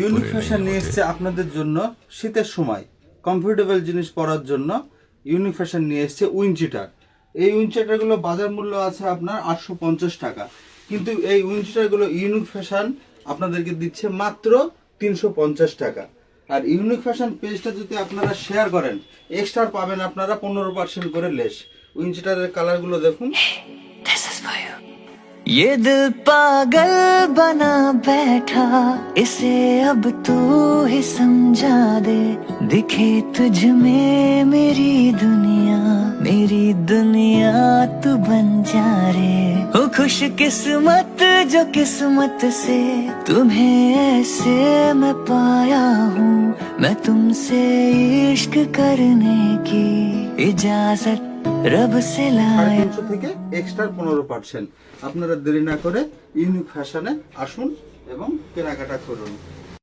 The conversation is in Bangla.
ইউনিক ফ্যাশন নিয়ে এসছে আপনাদের জন্য শীতের সময়। কমফোর্টেবল জিনিস পরার জন্য ইউনিক ফ্যাশন নিয়ে এসছে উইনচিটার এই উইনচিটারগুলো বাজার মূল্য আছে আপনার আটশো পঞ্চাশ টাকা। কিন্তু এই উইনচিটারগুলো ইউনিক ফ্যাশন আপনাদেরকে দিচ্ছে মাত্র তিনশো পঞ্চাশ টাকা। আর ইউনিক ফ্যাশন পেজটা যদি আপনারা শেয়ার করেন এক্সট্রা পাবেন আপনারা পনেরো পার্সেন্ট করে লেস উইনচিটারের কালারগুলো দেখুন। ये दिल पागल बना बैठा, इसे अब तू ही समझा दे। दिखे तुझ में मेरी दुनिया मेरी दुनिया तू बन जा रे। हो खुश किस्मत जो किस्मत से, तुम्हें ऐसे मैं पाया हूँ। मैं तुमसे इश्क करने की इजाज़त তিনশো থেকে এক্সট্রা পনেরো পার্সেন্ট আপনারা দেরি না করে ইউনিক ফ্যাশনে আসুন এবং কেনাকাটা করুন।